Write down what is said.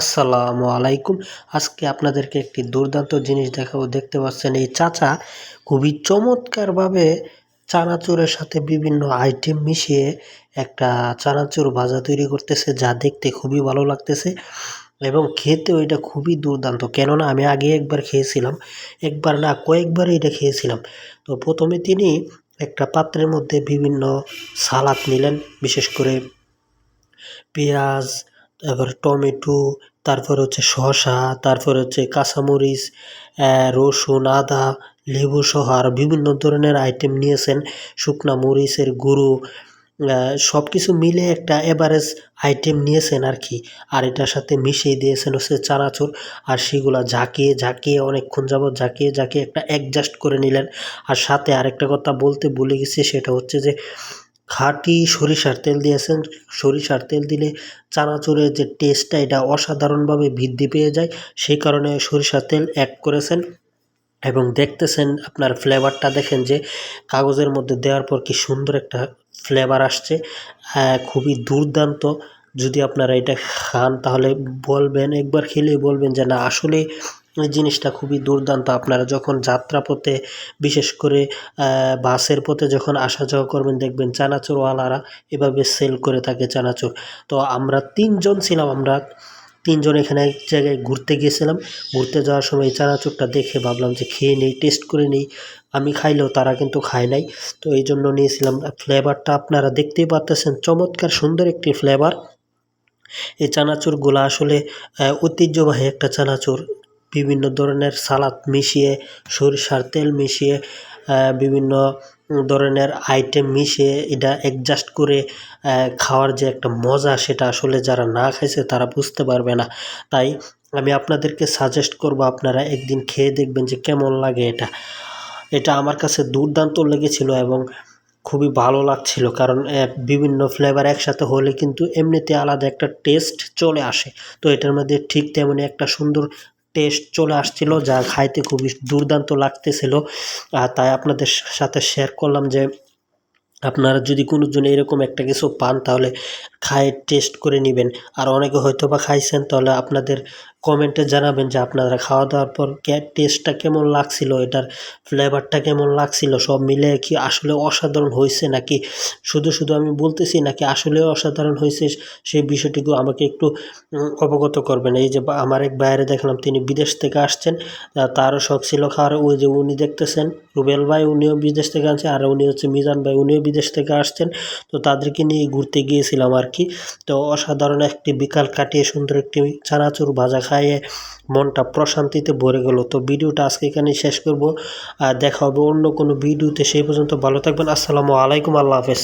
আসসালামু আলাইকুম। আজকে আপনাদেরকে একটি দুর্দান্ত জিনিস দেখাবো। দেখতে পাচ্ছেন, এই চাচা খুবই চমৎকারভাবে চানাচুরের সাথে বিভিন্ন আইটেম মিশিয়ে একটা চানাচুর ভাজা তৈরি করতেছে, যা দেখতে খুবই ভালো লাগতেছে এবং খেতেও এটা খুবই দুর্দান্ত। কেননা, আমি আগে একবার খেয়েছিলাম, একবার না কয়েকবার এটা খেয়েছিলাম। তো প্রথমে তিনি একটা পাত্রের মধ্যে বিভিন্ন সালাদ নিলেন, বিশেষ করে পেঁয়াজ তারপরে টমেটো, তারপর হচ্ছে শসা, তারপর হচ্ছে কাঁচামরিচ রসুন, আদা, লেবু সহ আর বিভিন্ন ধরনের আইটেম নিয়েছেন। শুকনা মরিচের গুঁড়ো সব কিছু মিলে একটা এভারেজ আইটেম নিয়েছেন আর কি আর এটার সাথে মিশিয়ে দিয়েছেন হচ্ছে চানাচুর। আর সেগুলো ঝাঁকিয়ে ঝাঁকিয়ে অনেকক্ষণ যাবৎ ঝাঁকিয়ে ঝাঁকিয়ে একটা অ্যাডজাস্ট করে নিলেন। আর সাথে আরেকটা কথা বলতে ভুলে গেছি, সেটা হচ্ছে যে খাঁটি সরিষার তেল দিয়েছেন? সরিষার তেল দিলে চানাচুরের যে টেস্টটা, এটা অসাধারণভাবে বৃদ্ধি পেয়ে যায়। সেই কারণে সরিষার তেল অ্যাড করেছেন এবং দেখতেছেন আপনার ফ্লেভারটা। দেখেন যে কাগজের মধ্যে দেওয়ার পর কি সুন্দর একটা ফ্লেভার আসছে। খুবই দুর্দান্ত যদি আপনারা এটা খান, তাহলে বলবেন, একবার খেলেই বলবেন যে না, আসলে জিনিসটা খুবই দুর্দান্ত। আপনারা যখন যাত্রাপথে, বিশেষ করে বাসের পথে যখন আসা যাওয়া করবেন, দেখবেন চানাচুরওয়ালারা এভাবে সেল করে থাকে চানাচুর। তো আমরা তিনজন ছিলাম, আমরা তিনজন এখানে এক জায়গায় ঘুরতে গিয়েছিলাম ঘুরতে যাওয়ার সময় এই চানাচুরটা দেখে ভাবলাম যে খেয়ে নিই টেস্ট করে নিই। আমি খাইলেও তারা কিন্তু খায় নাই। তো এই জন্য নিয়েছিলাম ফ্লেভারটা আপনারা দেখতেই পারতেছেন, চমৎকার সুন্দর একটি ফ্লেভার এই চানাচুরগুলো আসলে ঐতিহ্যবাহী একটা চানাচুর। বিভিন্ন ধরনের সালাদ মিশিয়ে, সরিষার তেল মিশিয়ে বিভিন্ন ধরনের আইটেম মিশিয়ে এটা অ্যাডজাস্ট করে খাওয়ার যে একটা মজা সেটা আসলে যারা না খাইছে তারা বুঝতে পারবে না। তাই আমি আপনাদেরকে সাজেস্ট করব আপনারা একদিন খেয়ে দেখবেন যে কেমন লাগে এটা। এটা আমার কাছে দুর্দান্ত লেগেছিল এবং খুবই ভালো লাগছিল, কারণ বিভিন্ন ফ্লেভার একসাথে হলে কিন্তু এমনিতে আলাদা একটা টেস্ট চলে আসে। তো এটার মধ্যে ঠিক তেমনই একটা সুন্দর টেস্ট চলে আসছিল, যা খাইতে খুবই দুর্দান্ত লাগতেছিল। তাই আপনাদের সাথে শেয়ার করলাম যে আপনারা যদি কোনো জন এরকম একটা কিছু পান, তাহলে খায় টেস্ট করে নেবেন। আর অনেকে হয়তো বা খাইছেন, তাহলে আপনাদের কমেন্টে জানাবেন যে আপনারা খাওয়া দাওয়ার পর টেস্টটা কেমন লাগছিল, এটার ফ্লেভারটা কেমন লাগছিল, সব মিলে কি আসলে অসাধারণ হয়েছে নাকি? শুধু শুধু আমি বলতেছি নাকি আসলেও অসাধারণ হয়েছে সেই বিষয়টিকে আমাকে একটু অবগত করবেন। এই যে আমার এক বাইরে দেখলাম, তিনি বিদেশ থেকে আসছেন। তারও শখ ছিল খাওয়ার। ওই যে উনি দেখতেছেন, রুবেল ভাই, উনিও বিদেশ থেকে আসছে, আর উনি হচ্ছে মিজান ভাই, উনিও বিদেশ থেকে আসছেন তো তাদেরকে নিয়ে ঘুরতে গিয়েছিলাম আর কি তো অসাধারণ একটি বিকাল কাটিয়ে সুন্দর একটি চানাচুর ভাজা খাইয়ে মনটা প্রশান্তিতে ভরে গেল। তো ভিডিওটা আজকে এখানে শেষ করব। আর দেখা হবে অন্য কোনো ভিডিওতে। সেই পর্যন্ত ভালো থাকবেন। আসসালামু আলাইকুম। আল্লাহ হাফেজ।